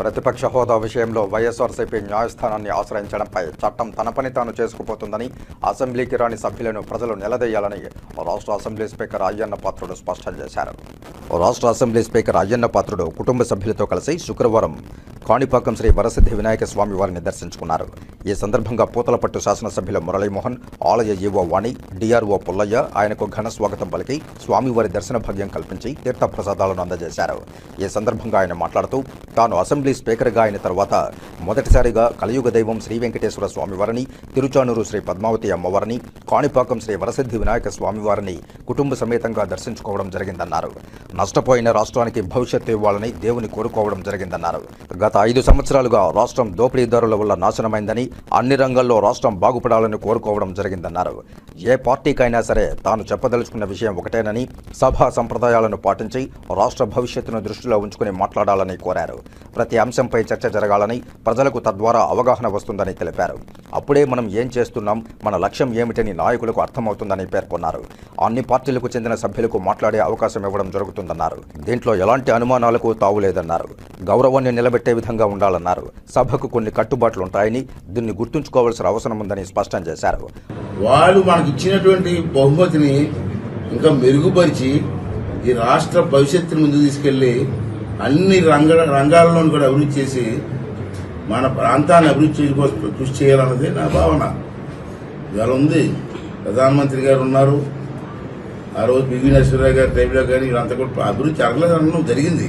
ప్రతిపక్ష హోదా విషయంలో వైఎస్ఆర్సీపీ న్యాయస్థానాన్ని ఆశ్రయించడంపై చట్టం తన పని తాను చేసుకుపోతుందని అసెంబ్లీకి రాని సభ్యులను ప్రజలు నిలదీయాలని రాష్ట్ర అసెంబ్లీ స్పీకర్ అయ్యన్న పాత్రుడు స్పష్టం చేశారు. రాష్ట్ర అసెంబ్లీ స్పీకర్ అయ్యన్న పాత్రుడు కుటుంబ సభ్యులతో కలిసి శుక్రవారం కాణిపాకం శ్రీ వరసిద్ధి వినాయక స్వామి వారిని దర్శించుకున్నారు. ఈ సందర్భంగా పూతలపట్టు శాసనసభ్యులు మురళీమోహన్ ఆలయ ఈవో వాణి డిఆర్ఓ పుల్లయ్య ఆయనకు ఘన స్వాగతం పలికి స్వామివారి దర్శన భాగ్యం కల్పించి తీర్థప్రసాదాలను అందజేశారు. ఈ సందర్భంగా ఆయన మాట్లాడుతూ తాను అసెంబ్లీ స్పీకర్గా అయిన తర్వాత మొదటిసారిగా కలియుగ దైవం శ్రీ వెంకటేశ్వర స్వామివారిని తిరుచానూరు శ్రీ పద్మావతి అమ్మవారిని కాణిపాకం శ్రీ వరసిద్ధి వినాయక స్వామివారిని కుటుంబ సమేతంగా దర్శించుకోవడం జరిగిందన్నారు. నష్టపోయిన రాష్ట్రానికి భవిష్యత్తు ఇవ్వాలని దేవుని కోరుకోవడం జరిగిందన్నారు. గత ఐదు సంవత్సరాలుగా రాష్ట్రం దోపిడీదారుల వల్ల నాశనమైందని అన్ని రంగాల్లో రాష్ట్రం బాగుపడాలని కోరుకోవడం జరిగిందన్నారు. ఏ పార్టీకైనా సరే తాను చెప్పదలుచుకున్న విషయం ఒకటేనని సభా సంప్రదాయాలను పాటించి రాష్ట్ర భవిష్యత్తును దృష్టిలో ఉంచుకుని మాట్లాడాలని కోరారు. ప్రతి అంశంపై చర్చ జరగాలని ప్రజలకు తద్వారా అవగాహన వస్తుందని తెలిపారు. అప్పుడే మనం ఏం చేస్తున్నాం మన లక్ష్యం ఏమిటని నాయకులకు అర్థమవుతుందని పేర్కొన్నారు. అన్ని పార్టీలకు చెందిన సభ్యులకు మాట్లాడే అవకాశం ఇవ్వడం జరుగుతుందన్నారు. దీంట్లో ఎలాంటి అనుమానాలకు తావులేదన్నారు. గౌరవాన్ని నిలబెట్టే విధంగా ఉండాలన్నారు. సభకు కొన్ని కట్టుబాట్లు ఉంటాయని దీన్ని గుర్తుంచుకోవాల్సిన అవసరం ఉందని స్పష్టం చేశారు. వాళ్ళు మనకు ఇచ్చినటువంటి బహుమతిని ఇంకా మెరుగుపరిచి ఈ రాష్ట్ర భవిష్యత్తును ముందు తీసుకెళ్ళి అన్ని రంగ రంగాల్లోనూ కూడా అభివృద్ధి చేసి మన ప్రాంతాన్ని అభివృద్ధి చేయడం కృషి చేయాలన్నది నా భావన. ఇవాళ ఉంది. ప్రధానమంత్రి గారు ఉన్నారు. ఆ రోజు పివి నరసింహరావు గారి టైంలో కానీ వీళ్ళంతా కూడా అభివృద్ధి జరగలేదనడం జరిగింది.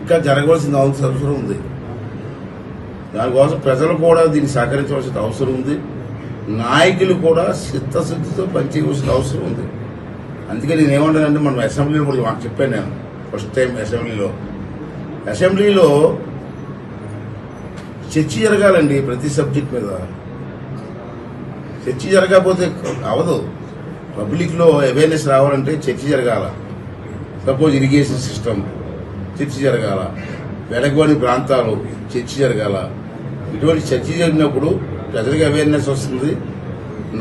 ఇంకా జరగవలసిన అవసరం ఉంది. దానికోసం ప్రజలు కూడా దీన్ని సహకరించవలసిన అవసరం ఉంది. నాయకులు కూడా చిత్తశుద్ధితో పనిచేయవలసిన అవసరం ఉంది. అందుకే నేను ఏమంటానంటే మనం అసెంబ్లీలో కూడా మాకు చెప్పాను నేను ఫస్ట్ టైం అసెంబ్లీలో. అసెంబ్లీలో చర్చ జరగాలండి ప్రతి సబ్జెక్ట్ మీద. చర్చ జరగకపోతే అవదు. పబ్లిక్లో అవేర్నెస్ రావాలంటే చర్చ జరగాల. సపోజ్ ఇరిగేషన్ సిస్టమ్ చర్చ జరగాల. వెనకబడి ప్రాంతాలు చర్చ జరగాల. ఇటువంటి చర్చ జరిగినప్పుడు ప్రజలకు అవేర్నెస్ వస్తుంది.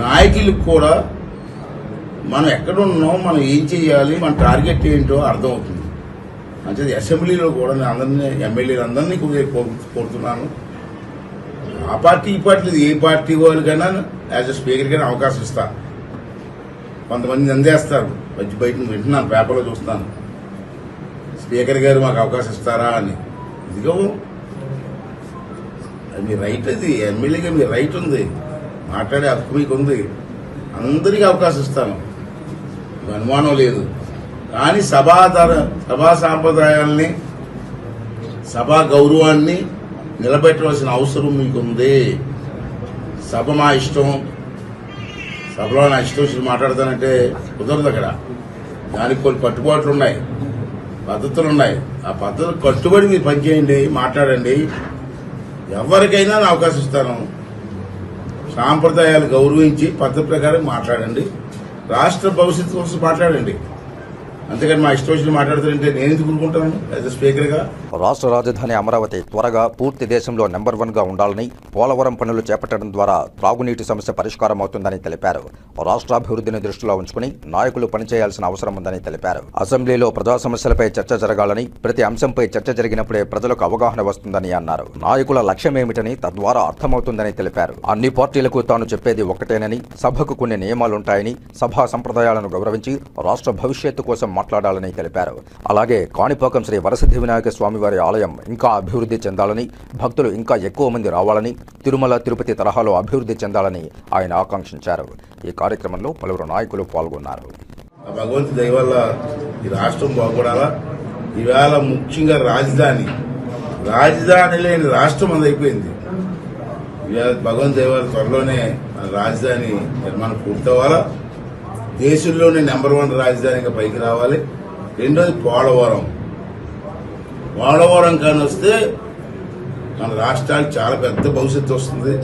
నాయకులకు కూడా మనం ఎక్కడున్నాం మనం ఏం చేయాలి మన టార్గెట్ ఏంటో అర్థమవుతుంది. అంటే అసెంబ్లీలో కూడా నేను అందరినీ ఎమ్మెల్యేలు అందరినీ కూడా కోరుతున్నాను. ఆ పార్టీ ఈ పార్టీ లేదు, ఏ పార్టీ వాళ్ళకైనా యాజ్ అ స్పీకర్ కైనా అవకాశం ఇస్తా. కొంతమంది అందేస్తారు. వచ్చి బయట వింటున్నాను పేపర్లో చూస్తున్నాను. స్పీకర్ గారు మాకు అవకాశం ఇస్తారా అని. ఇదిగో మీ రైట్ అది ఎమ్మెల్యేగా మీ రైట్ ఉంది. మాట్లాడే హక్కు మీకు ఉంది అందరికీ అవకాశం ఇస్తాను. అనుమానం లేదు. కానీ సభాధర సభా సాంప్రదాయాల్ని సభా గౌరవాన్ని నిలబెట్టవలసిన అవసరం మీకుంది. సభ మా ఇష్టం. సభలో నా ఇష్టం వచ్చి మాట్లాడతానంటే కుదరదు అక్కడ. దానికి కొన్ని కట్టుబాట్లు ఉన్నాయి. పద్ధతులు ఉన్నాయి. ఆ పద్ధతులు కట్టుబడి మీరు పనిచేయండి మాట్లాడండి. ఎవరికైనా అవకాశం ఇస్తాను. సాంప్రదాయాలు గౌరవించి పద్ధతి ప్రకారం మాట్లాడండి. రాష్ట్ర భవిష్యత్తు కోసం మాట్లాడండి. అంతేకాని మా ఇష్టం వచ్చి నేను ఎందుకు ఊరుకుంటాను యాజ్ స్పీకర్గా రాష్ట్ర రాజధాని అమరావతి త్వరగా పూర్తి దేశంలో నెంబర్ వన్గా ఉండాలని పోలవరం పనులు చేపట్టడం ద్వారా త్రాగునీటి సమస్య పరిష్కారం అవుతుందని తెలిపారు. రాష్ట్రాభివృద్ధిని దృష్టిలో ఉంచుకుని నాయకులు పనిచేయాల్సిన అవసరం ఉందని తెలిపారు. అసెంబ్లీలో ప్రజా సమస్యలపై చర్చ జరగాలని ప్రతి అంశంపై చర్చ జరిగినప్పుడే ప్రజలకు అవగాహన వస్తుందని అన్నారు. నాయకుల లక్ష్యం ఏమిటని తద్వారా అర్థమవుతుందని తెలిపారు. అన్ని పార్టీలకు తాను చెప్పేది ఒక్కటేనని సభకు కొన్ని నియమాలుంటాయని సభా సంప్రదాయాలను గౌరవించి రాష్ట్ర భవిష్యత్తు కోసం మాట్లాడాలని తెలిపారు. అలాగే కాణిపాకం శ్రీ వరసిద్ధి వినాయక స్వామివారి ఆలయం ఇంకా అభివృద్ధి చెందాలని భక్తులు ఇంకా ఎక్కువ మంది రావాలని తిరుమల తిరుపతి తరహాలో అభివృద్ధి చెందాలని ఆయన ఆకాంక్షించారు. ఈ కార్యక్రమంలో పలువురు నాయకులు పాల్గొన్నారు. ఆ భగవంతు వల్ల ఈ రాష్ట్రం బాగుపడాలా? ఈవేళ ముఖ్యంగా రాజధాని. రాజధాని లేని రాష్ట్రం అది అయిపోయింది. ఇవాళ భగవంత్ దయ త్వరలోనే రాజధాని నిర్మాణం పూర్తవ్వాలా? దేశంలోనే నెంబర్ వన్ రాజధానిగా పైకి రావాలి. రెండోది పోలవరం. పోలవరం కానీ వస్తే మన రాష్ట్రానికి చాలా పెద్ద భవిష్యత్తు వస్తుంది.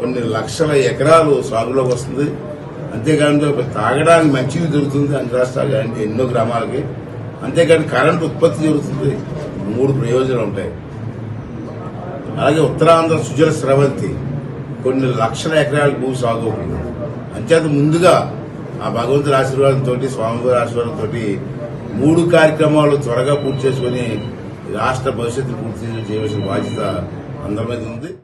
కొన్ని లక్షల ఎకరాలు సాగులోకి వస్తుంది. అంతేకాకుండా తాగడానికి మంచిది దొరుకుతుంది అన్ని రాష్ట్రాలు అంటే ఎన్నో గ్రామాలకి. అంతేకాని కరెంట్ ఉత్పత్తి జరుగుతుంది. మూడు ప్రయోజనాలు ఉంటాయి. అలాగే ఉత్తరాంధ్ర సుజల స్రవంతి. కొన్ని లక్షల ఎకరాల భూ సాగు అవుతుంది. అంచేత ముందుగా ఆ భగవంతుడి ఆశీర్వాదంతో స్వామివారి ఆశీర్వాదంతో మూడు కార్యక్రమాలు త్వరగా పూర్తి చేసుకుని రాష్ట్ర భవిష్యత్తు పూర్తి చేయవలసిన బాధ్యత అందరి మీద ఉంది.